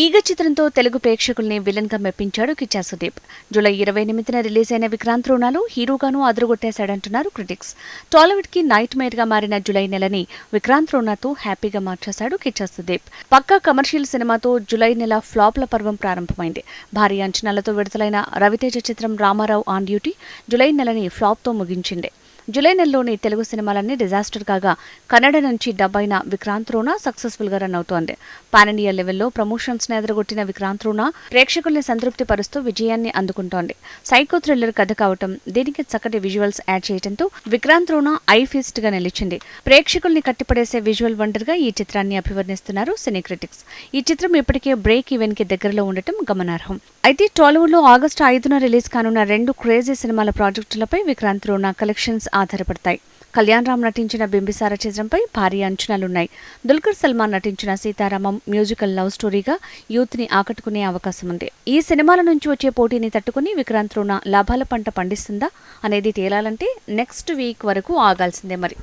ఈగ చిత్రంతో తెలుగు ప్రేక్షకుల్ని విలన్గా మెప్పించాడు కిచ్చా సుదీప్. జూలై ఇరవై ఎనిమిదిన రిలీజ్ అయిన విక్రాంత్ రుణాలు హీరోగాను అదరగొట్టేశాడంటున్నారు క్రిటిక్స్. టాలీవుడ్కి నైట్ మేర్గా మారిన జూలై నెలని విక్రాంత్ రుణాతో హ్యాపీగా మార్చేశాడు కిచ్చా సుదీప్. పక్కా కమర్షియల్ సినిమాతో జూలై నెల ఫ్లాప్ల పర్వం ప్రారంభమైంది. భారీ అంచనాలతో విడుదలైన రవితేజ చిత్రం రామారావు ఆన్ డ్యూటీ జూలై నెలని ఫ్లాప్తో ముగించింది. జూలై నెలలోని తెలుగు సినిమాలన్నీ డిజాస్టర్ కాగా కన్నడ నుంచి డబ్ అయిన విక్రాంత్ రోనా సక్సెస్ఫుల్గా రన్ అవుతోంది. పాన్ ఇండియా లెవెల్లో ప్రమోషన్స్ని ఎదురగొట్టిన విక్రాంత్ రోనా ప్రేక్షకుల్ని సంతృప్తి పరుస్తూ విజయాన్ని అందుకుంటోంది. సైకో థ్రిల్లర్ కథ కావటం దీనికి చక్కటి విజువల్స్ యాడ్ చేయడంతో విక్రాంత్ రోనా ఐ ఫీస్ట్గా నిలిచింది. ప్రేక్షకుల్ని కట్టిపడేసే విజువల్ వండర్గా ఈ చిత్రాన్ని అభివర్ణిస్తున్నారు సినీ క్రిటిక్స్ ఈ చిత్రం ఇప్పటికే బ్రేక్ ఈవెన్కి దగ్గరలో ఉండటం గమనార్హం. అయితే టాలీవుడ్లో ఆగస్టు ఐదున రిలీజ్ కానున్న రెండు క్రేజీ సినిమాల ప్రాజెక్టులపై విక్రాంత్ రోనా కలెక్షన్స్ ఆధారపడతాయి. కళ్యాణ్ రామ్ నటించిన బింబిసార చిత్రంపై భారీ అంచనాలున్నాయి. దుల్కర్ సల్మాన్ నటించిన సీతారామం మ్యూజికల్ లవ్ స్టోరీగా యూత్ని ఆకట్టుకునే అవకాశం ఉంది ఈ సినిమాల నుంచి వచ్చే పోటీని తట్టుకుని విక్రాంత్ రోనా లాభాల పంట పండిస్తుందా అనేది తేలాలంటే నెక్స్ట్ వీక్ వరకు ఆగాల్సిందే మరి.